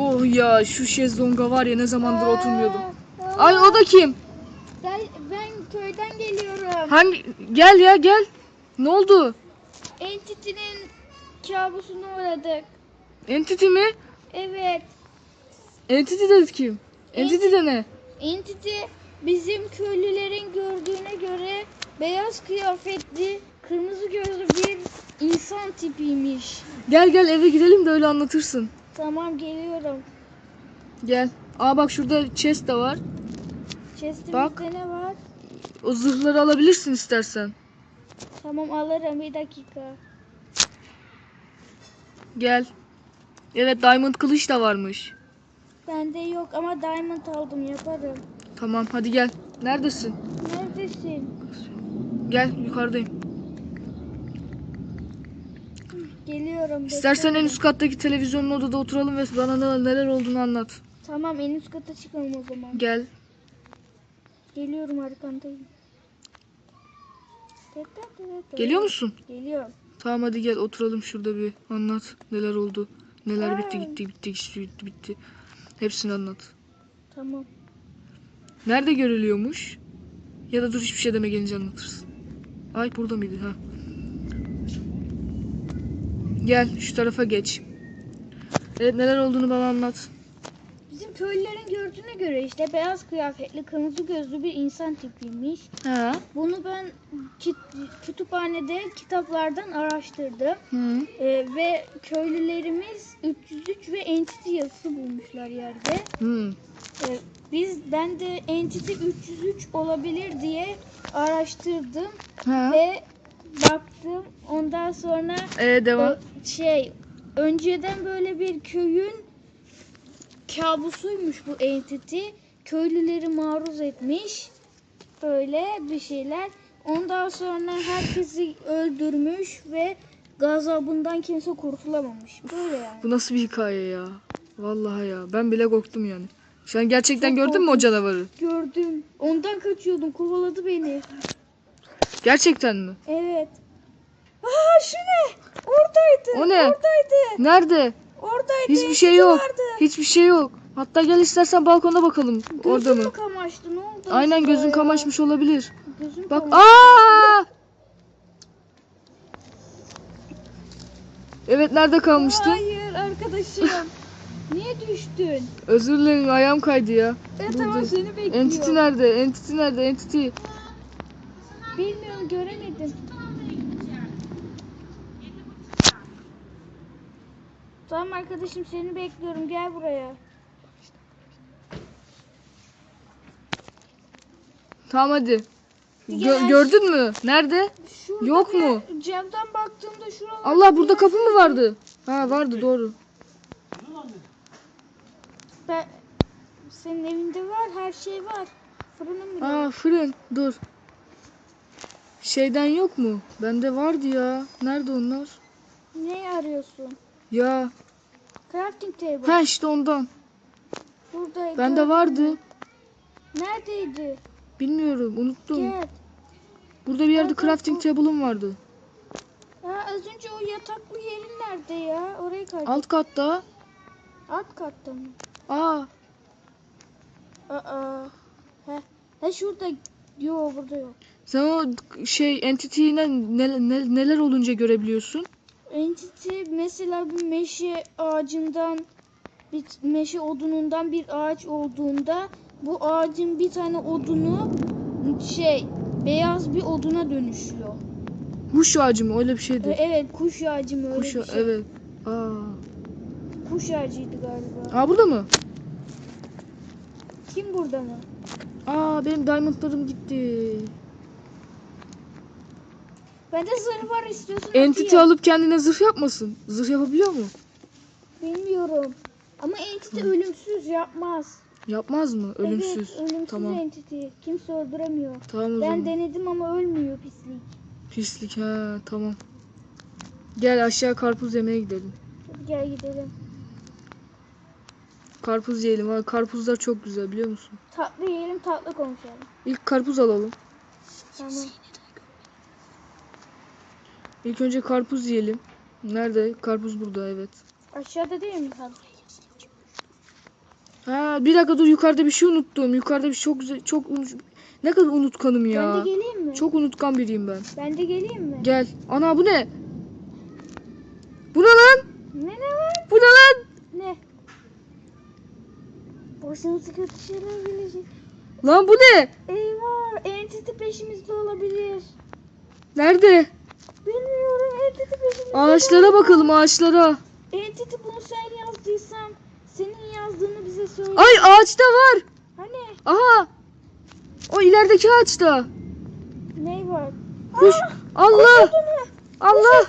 Oh ya şu şezlonga var ya ne zamandır oturmuyordum. Aa, Ay o da kim? Ben, ben köyden geliyorum. Hangi? Gel ya gel. Ne oldu? Entity'nin kabusuna uğradık. Entity mi? Evet. Entity de kim? Entity de ne? Entity bizim köylülerin gördüğüne göre beyaz kıyafetli, kırmızı gözlü bir insan tipiymiş. Gel gel eve gidelim de öyle anlatırsın. Tamam geliyorum. Gel. Aa bak şurada chest de var. Chest'imizde Bak. ne var? O zırhları alabilirsin istersen. Tamam alırım bir dakika. Gel. Evet diamond kılıç da varmış. Bende yok ama diamond aldım yaparım. Tamam hadi gel. Neredesin? Neredesin? Gel yukarıdayım. Geliyorum. İstersen en üst kattaki televizyonun odada oturalım ve bana ne- neler olduğunu anlat. Tamam en üst kata çıkalım o zaman. Gel. Geliyorum arkandayım. Geliyor musun? Geliyorum. Tamam hadi gel oturalım şurada bir anlat neler oldu. Neler bitti gitti bitti gitti bitti bitti. Hepsini anlat. Tamam. Nerede görülüyormuş? Ya da dur hiçbir şey deme gelince anlatırsın. Ay burada mıydı ha? Gel şu tarafa geç. Evet neler olduğunu bana anlat. Bizim köylülerin gördüğüne göre işte beyaz kıyafetli, kırmızı gözlü bir insan tipiymiş. Ha? Bunu ben kit- kütüphanede kitaplardan araştırdım. Hı. Ee, ve köylülerimiz 303 ve entity yazısı bulmuşlar yerde. Hı. Ee, biz ben de entity 303 olabilir diye araştırdım Ha? ve baktım. Ondan sonra Ee, devam. o şey önceden böyle bir köyün kabusuymuş bu entity. Köylüleri maruz etmiş. Böyle bir şeyler. Ondan sonra herkesi öldürmüş ve gazabından kimse kurtulamamış. Böyle yani. Bu nasıl bir hikaye ya? Vallahi ya. Ben bile korktum yani. Sen gerçekten Çok gördün mü o canavarı? Gördüm. Ondan kaçıyordum. Kovaladı beni. Gerçekten mi? Evet. Aa şu ne? Oradaydı. O ne? Oradaydı. Nerede? Oradaydı. Hiçbir şey yok. Vardı. Hiçbir şey yok. Hatta gel istersen balkona bakalım. Orada Gözüm mı? mü kamaştı? Ne oldu? Aynen gözün ya? kamaşmış olabilir. Gözüm Bak kamaştı. aa! Evet nerede kalmıştın? Hayır arkadaşım. Niye düştün? Özür dilerim ayağım kaydı ya. Evet Burada. tamam seni bekliyor. Entity nerede? Entity nerede? Entity. Bilmiyorum göremedim. Tamam arkadaşım seni bekliyorum gel buraya. Tamam hadi. Gö- Gel. gördün mü? Nerede? Şurada Yok bir- mu? Camdan baktığımda şuralar. Allah burada kapı mı vardı? Ha vardı doğru. Ben... Senin evinde var her şey var. Fırının bile. Aa fırın dur. Şeyden yok mu? Bende vardı ya. Nerede onlar? Ne arıyorsun? Ya. Crafting table. Ha işte ondan. Buradaydı. Bende vardı. Neredeydi? Bilmiyorum unuttum. Gel. Burada bir yerde crafting bak. table'ım vardı. Ya az önce o yataklı yerin nerede ya? Orayı kaybettim. Alt katta. Alt katta mı? Aa Aa. He. He şurada. Yo burada yok. Sen o şey entity'yle ne, ne- neler olunca görebiliyorsun? Entity mesela bir meşe ağacından bir meşe odunundan bir ağaç olduğunda bu ağacın bir tane odunu şey beyaz bir oduna dönüşüyor. Huş ağacı mı? Öyle bir E, şeydi. Evet kuş ağacı mı öyle Kuş bir şey. evet. Aa. Kuş ağacıydı galiba. Aa burada mı? Kim burada mı? Aa benim diamondlarım gitti. Bende zırh var istiyorsan Entity alıp kendine zırh yapmasın. Zırh yapabiliyor mu? Bilmiyorum. Ama entity ölümsüz yapmaz. Yapmaz mı? Ölümsüz. Evet, ölümsüz tamam. entity. Kimse öldüremiyor. Tamam o Ben zaman. denedim ama ölmüyor pislik. Pislik ha tamam. Gel aşağı karpuz yemeye gidelim. Hadi gel gidelim. Karpuz yiyelim. Ha, karpuzlar çok güzel biliyor musun? Tatlı yiyelim tatlı konuşalım. İlk karpuz alalım. Tamam. İlk önce karpuz yiyelim. Nerede? Karpuz burada evet. Aşağıda değil mi? Ha bir dakika dur yukarıda bir şey unuttum. Yukarıda bir şey çok güzel çok unut- ne kadar unutkanım Ben ya. de geleyim mi? Çok unutkan biriyim ben. Ben de geleyim mi? Gel. Ana bu ne? Bu ne lan? Ne ne var? Bu ne lan? Ne? Başımıza kötü şeyler gelecek. Lan bu ne? Eyvah! Entity peşimizde olabilir. Nerede? Bilmiyorum Ağaçlara bakalım ağaçlara. Entity bunu sen yazdıysan senin yazdığını bize söyle. Ay ağaçta var. Hani Aha. O ilerideki ağaçta. ne var? Kuş. Aa, Allah. kuş. Allah. Kuş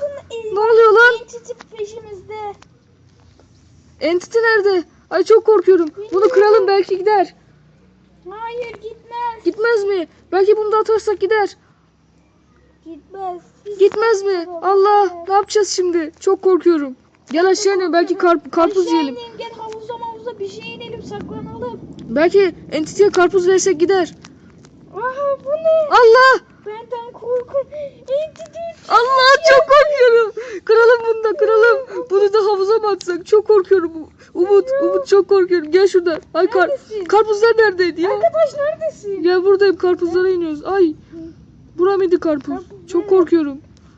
Ne oluyor lan? Entity peşimizde. Entity nerede? Ay çok korkuyorum. Bunu kıralım belki gider. Hayır gitmez. Gitmez mi? Belki bunu da atarsak gider. Gitmez. Gitmez mi? Allah. Ne yapacağız şimdi? Çok korkuyorum. Gel aşağı inelim. Belki karp- karpuz Aşağı yiyelim. inelim, Gel havuza mavuza bir şey inelim saklanalım. Belki Entity'ye karpuz versek gider. Aha bu ne? Allah. Benden korkun. Entity. Allah çok korkuyorum. Kıralım bunu da kıralım. Bunu da havuza mı atsak? Çok korkuyorum. Umut, Umut çok korkuyorum. Gel şuradan. Ay kar Neredesin? karpuzlar neredeydi ya? Arkadaş neredesin? Gel buradayım. Karpuzlara iniyoruz. Ay. Bura mıydı karpuz? Karpuz Çok korkuyorum.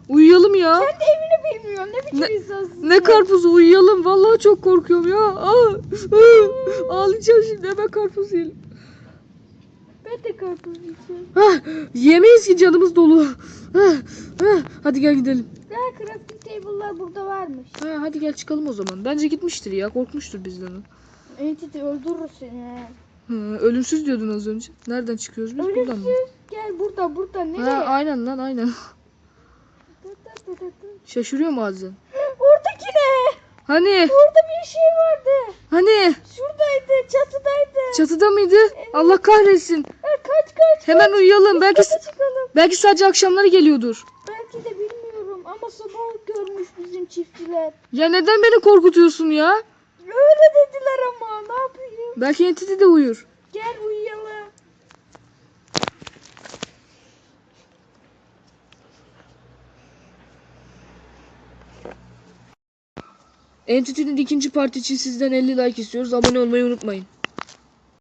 Uyuyalım ya. Kendi evini bilmiyor. Ne biçim Ne- insansın Ne karpuzu uyuyalım. Vallahi çok korkuyorum ya. Aa, aa, ağlayacağım şimdi. Hemen karpuz yiyelim. Ben de karpuz yiyeceğim. Hah, yemeyiz ki canımız dolu. Hah, hah, hadi gel gidelim. Ya crafting table'lar burada varmış. Ha, hadi gel çıkalım o zaman. Bence gitmiştir ya. Korkmuştur bizden. Entity öldürür seni. Hı, ölümsüz diyordun az önce. Nereden çıkıyoruz biz? Buradan mı? Gel burada burada. Nereye? Ha, aynen lan aynen. Dı dı dı dı dı. Şaşırıyor bazen. Oradaki ne? Hani? Orada bir şey vardı. Hani? Şuradaydı. Çatıdaydı. Çatıda mıydı? Allah kahretsin. Ha, kaç kaç. Hemen uyuyalım. Belki Çatıda çıkalım. belki sadece akşamları geliyordur. Belki de bilmiyorum ama sabah görmüş bizim çiftçiler. Ya neden beni korkutuyorsun ya? Öyle dediler ama ne yapayım? Belki Entity de uyur. Gel uyuyalım. Entity'nin ikinci parti için sizden 50 like istiyoruz. Abone olmayı unutmayın.